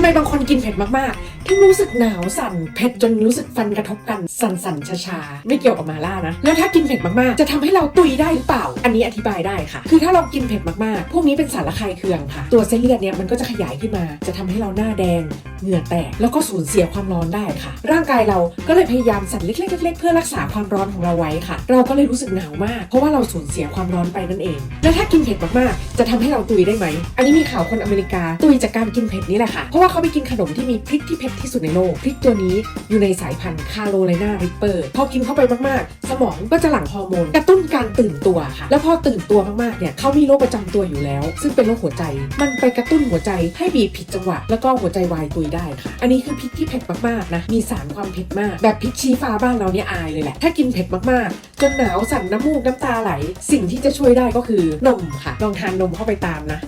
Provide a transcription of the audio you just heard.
ำไมบางคนกินเผ็ดมากๆ ที่รู้สึกหนาวสั่นเผ็ดจนรู้สึกฟันกระทบกันสั่นสั่นๆชาๆไม่เกี่ยวกับมาล่านะ แล้วถ้ากินเผ็ดมากๆ จะทำให้เราตุยได้หรือเปล่า อันนี้อธิบายได้ค่ะ คือถ้าเรากินเผ็ดมากๆ พวกนี้เป็นสารละคายเคืองค่ะ ตัวเส้นเลือดเนี่ยมันก็จะขยายขึ้นมา จะทำให้เราหน้าแดง เหงื่อแตกแล้วก็สูญเสียความร้อนได้ค่ะ ร่างกายเราก็เลยพยายามสั่นเล็กๆเล็กๆเพื่อรักษาความร้อนของเราไว้ค่ะ เราก็เลยรู้สึกหนาวมาก เพราะว่าเราสูญเสียความร้อนไปนั่นเอง แล้วถ้ากินเผ็ดมากๆ จะทำให้เราตุยได้ไหม อันนี้มีข่าวคนอเมริกาตุยจากการกินเผ็ดนี่แหละค่ะ เพราะว่าเขาไปกินขนมที่มีพริกที่เผ็ดที่สุดในโลก พริกตัวนี้อยู่ในสายพันธุ์คาโรไลนาริปเปอร์ พอกินเข้าไปมากๆ สมองก็จะหลั่งฮอร์โมนกระตุ้นการตื่นตัวค่ะ แล้วพอตื่นตัวมากๆ เนี่ยเขามีโรคประจำตัวอยู่แล้ว ซึ่งเป็นโรคหัวใจ มันไปกระตุ้นหัวใจให้บีบผิดจังหวะ แล้วก็หัวใจวายตุยได้ค่ะ อันนี้คือพริกที่เผ็ดมากๆนะ มีสารความเผ็ดมาก แบบพริกชี้ฟ้าบ้านเราเนี่ยอายเลยแหละ ถ้ากินเผ็ดมากๆ จนหนาวสั่นน้ำมูกน้ำตาไหล สิ่งที่จะช่วยได้ก็คือนมค่ะ ลองทานนมเข้าไปตามนะ